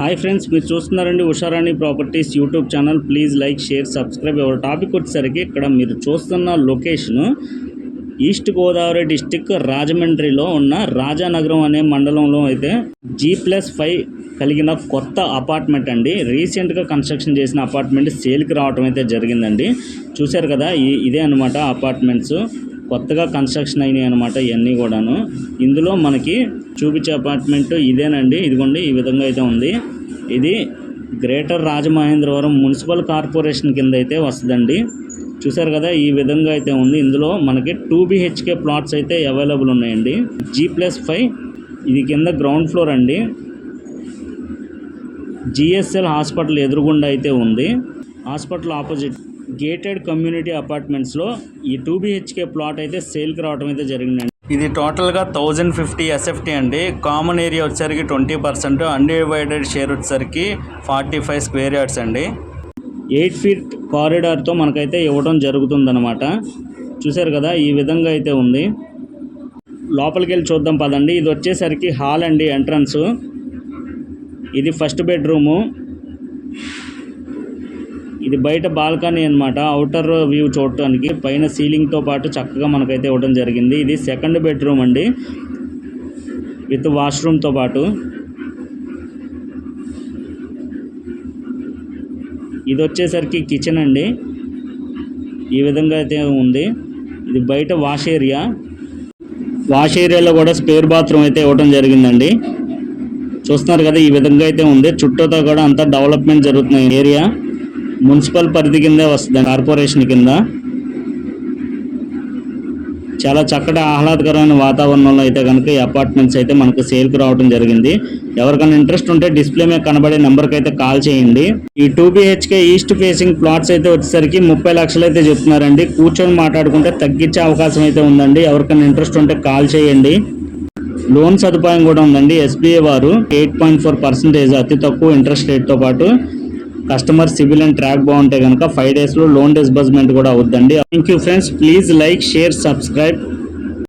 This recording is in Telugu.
హాయ్ ఫ్రెండ్స్ మీరు చూస్తున్నారండి Usharani properties YouTube channel. Please like share subscribe. ఎవరి టాపిక్ వచ్చేసరికి ఇక్కడ మీరు చూస్తున్న లొకేషను ఈస్ట్ గోదావరి డిస్టిక్ రాజమండ్రిలో ఉన్న రాజానగరం అనే మండలంలో అయితే జీ ప్లస్ ఫైవ్ కలిగిన కొత్త అపార్ట్మెంట్ అండి. రీసెంట్గా కన్స్ట్రక్షన్ చేసిన అపార్ట్మెంట్ సేల్కి రావడం అయితే జరిగిందండి. చూశారు కదా ఇదే అనమాట అపార్ట్మెంట్స్. కొత్తగా కన్స్ట్రక్షన్ అయినాయి అనమాట ఇవన్నీ కూడాను. ఇందులో మనకి చూపించే అపార్ట్మెంట్ ఇదేనండి. ఇదిగోండి ఈ విధంగా అయితే ఉంది. ఇది గ్రేటర్ రాజమహేంద్రవరం మున్సిపల్ కార్పొరేషన్ కింద అయితే వస్తుందండి. చూసారు కదా ఈ విధంగా అయితే ఉంది. ఇందులో మనకి two B H K flats అయితే అవైలబుల్ ఉన్నాయండి. జీ ప్లస్ ఫైవ్ ఇది కింద గ్రౌండ్ ఫ్లోర్ అండి. జిఎస్ఎల్ హాస్పిటల్ ఎదురుగుండా అయితే ఉంది. హాస్పిటల్ ఆపోజిట్ గేటెడ్ కమ్యూనిటీ అపార్ట్మెంట్స్లో ఈ టూ బిహెచ్కే ప్లాట్ అయితే సేల్కి రావడం అయితే జరిగిందండి. ఇది టోటల్గా థౌజండ్ ఫిఫ్టీ ఎస్ఎఫ్టీ అండి. కామన్ ఏరియా వచ్చేసరికి ట్వంటీ పర్సెంట్ అన్డివైడెడ్ షేర్ వచ్చేసరికి ఫార్టీ ఫైవ్ స్క్వేర్ యార్డ్స్ అండి. ఎయిట్ ఫీట్ కారిడార్తో మనకైతే ఇవ్వడం జరుగుతుందన్నమాట. చూశారు కదా ఈ విధంగా అయితే ఉంది. లోపలికి వెళ్ళి చూద్దాం పదండి. ఇది వచ్చేసరికి హాల్ అండి ఎంట్రన్స్. ఇది ఫస్ట్ బెడ్రూము. ఇది బయట బాల్కనీ అనమాట అవుటర్ వ్యూ చూడటానికి. పైన సీలింగ్తో పాటు చక్కగా మనకైతే ఇవ్వడం జరిగింది. ఇది సెకండ్ బెడ్రూమ్ అండి. విత్ వాష్రూమ్తో పాటు. ఇది వచ్చేసరికి కిచెన్ అండి. ఈ విధంగా అయితే ఉంది. ఇది బయట వాష్ ఏరియా. వాష్ ఏరియాలో కూడా స్పేర్ బాత్రూమ్ అయితే ఇవ్వడం జరిగిందండి. చూస్తున్నారు కదా ఈ విధంగా అయితే ఉంది. చుట్టూతో కూడా అంతా డెవలప్మెంట్ జరుగుతున్న ఏరియా. మున్సిపల్ పరిధి కిందే వస్తుంది కార్పొరేషన్ కింద. చాలా చక్కటి ఆహ్లాదకరమైన వాతావరణంలో అయితే కనుక ఈ అపార్ట్మెంట్స్ అయితే మనకు సేల్కి రావడం జరిగింది. ఎవరికైనా ఇంట్రెస్ట్ ఉంటే డిస్ప్లే మీద కనబడే నెంబర్కి అయితే కాల్ చేయండి. ఈ two BHK east facing flats అయితే వచ్చేసరికి ముప్పై లక్షలు అయితే చెప్తున్నారండి. కూర్చొని మాట్లాడుకుంటే తగ్గించే అవకాశం అయితే ఉందండి. ఎవరికైనా ఇంట్రెస్ట్ ఉంటే కాల్ చేయండి. లోన్ సదుపాయం కూడా ఉందండి ఎస్బీఐ వారు. ఎయిట్ పాయింట్ ఫోర్ పర్సెంటేజ్ అతి తక్కువ ఇంట్రెస్ట్ రేట్తో పాటు. కస్టమర్ సివిల్ అండ్ ట్రాక్ బాగుంటే కనుక ఫైవ్ డేస్లో లోన్ డిస్బర్స్మెంట్ కూడా అవుద్దండి. Thank you friends. Please like share subscribe.